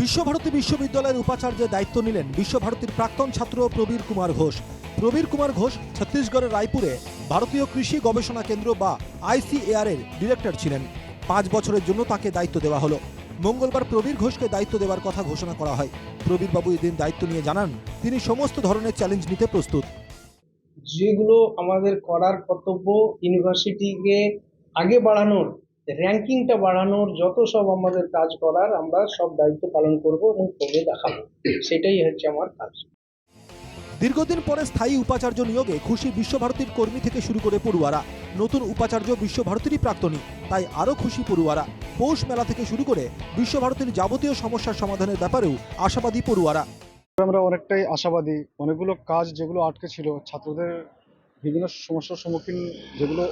বিশ্বভারতী বিশ্ববিদ্যালয়ের উপাচার্যের দায়িত্ব নিলেন বিশ্বভারতীর প্রাক্তন ছাত্র প্রবীর কুমার ঘোষ। প্রবীর কুমার ঘোষ ছত্তিশগড়ের রায়পুরে ভারতীয় কৃষি গবেষণা কেন্দ্র বা আইসিএআর এর ডিরেক্টর ছিলেন। পাঁচ বছরের জন্য তাকে দায়িত্ব দেওয়া হলো। মঙ্গলবার প্রবীর ঘোষকে দায়িত্ব দেওয়ার কথা ঘোষণা করা হয়। প্রবীর বাবু এদিন দায়িত্ব নিয়ে জানান, তিনি সমস্ত ধরনের চ্যালেঞ্জ নিতে প্রস্তুত। যেগুলো আমাদের করার কর্তব্য ইউনিভার্সিটিকে আগে বাড়ানোর র্যাঙ্কিংটা বাড়ানোর যত সব আমাদের কাজ করার আমরা সব দায়িত্ব পালন করব এবং করে দেখাবো। সেটাই হচ্ছে আমার কাজ। দীর্ঘদিন পরে স্থায়ী উপাচার্য নিয়োগে খুশি বিশ্বভারতীর কর্মী থেকে শুরু করে পড়ুয়ারা। নতুন উপাচার্য বিশ্বভারতীরই প্রাক্তনী তাই আরও খুশি পড়ুয়ারা। পৌষ মেলা থেকে শুরু করে বিশ্বভারতীর যাবতীয় সমস্যার সমাধানের ব্যাপারেও আশাবাদী পড়ুয়ারা। আমরা অনেকটাই আশাবাদী। অনেকগুলো কাজ যেগুলো আটকে ছিল ছাত্রদের বিভিন্ন সমস্যার সম্মুখীন যেগুলো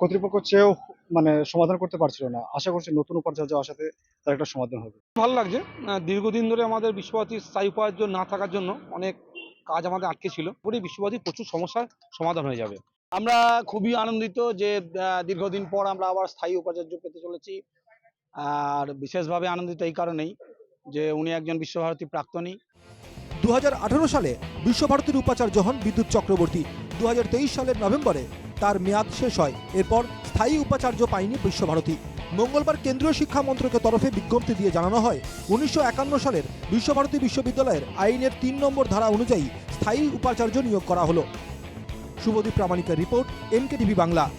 কর্তৃপক্ষ চেয়েও মানে সমাধান করতে পারছিল না। আশা করছি নতুন উপাচার্য আসাতে তার একটা সমাধান হবে। ভালো লাগছে। দীর্ঘদিন ধরে আমাদের বিশ্বভারতীর স্থায়ী উপাচার্য না থাকার জন্য অনেক কাজ আমাদের আটকে ছিল। পুরো বিশ্বভারতীর প্রচুর সমস্যার সমাধান হয়ে যাবে। আমরা খুবই আনন্দিত যে দীর্ঘদিন পর আমরা আবার স্থায়ী উপাচার্য পেতে চলেছি। আর বিশেষভাবে আনন্দিত এই কারণেই যে উনি একজন বিশ্বভারতী প্রাক্তনী। দু হাজার আঠারো সালে বিশ্বভারতীর উপাচার্য হন বিদ্যুৎ চক্রবর্তী। দু হাজার তেইশ সালের নভেম্বরে তার মেয়াদ শেষ হয়। এরপর স্থায়ী উপাচার্য পায়নি বিশ্বভারতী। মঙ্গলবার কেন্দ্রীয় শিক্ষা মন্ত্রকের তরফে বিজ্ঞপ্তি দিয়ে জানানো হয়, উনিশশো একান্ন সালের বিশ্বভারতী বিশ্ববিদ্যালয়ের আইনের তিন নম্বর ধারা অনুযায়ী স্থায়ী উপাচার্য নিয়োগ করা হলো। শুভদীপ প্রামাণিকের রিপোর্ট এনকে বাংলা।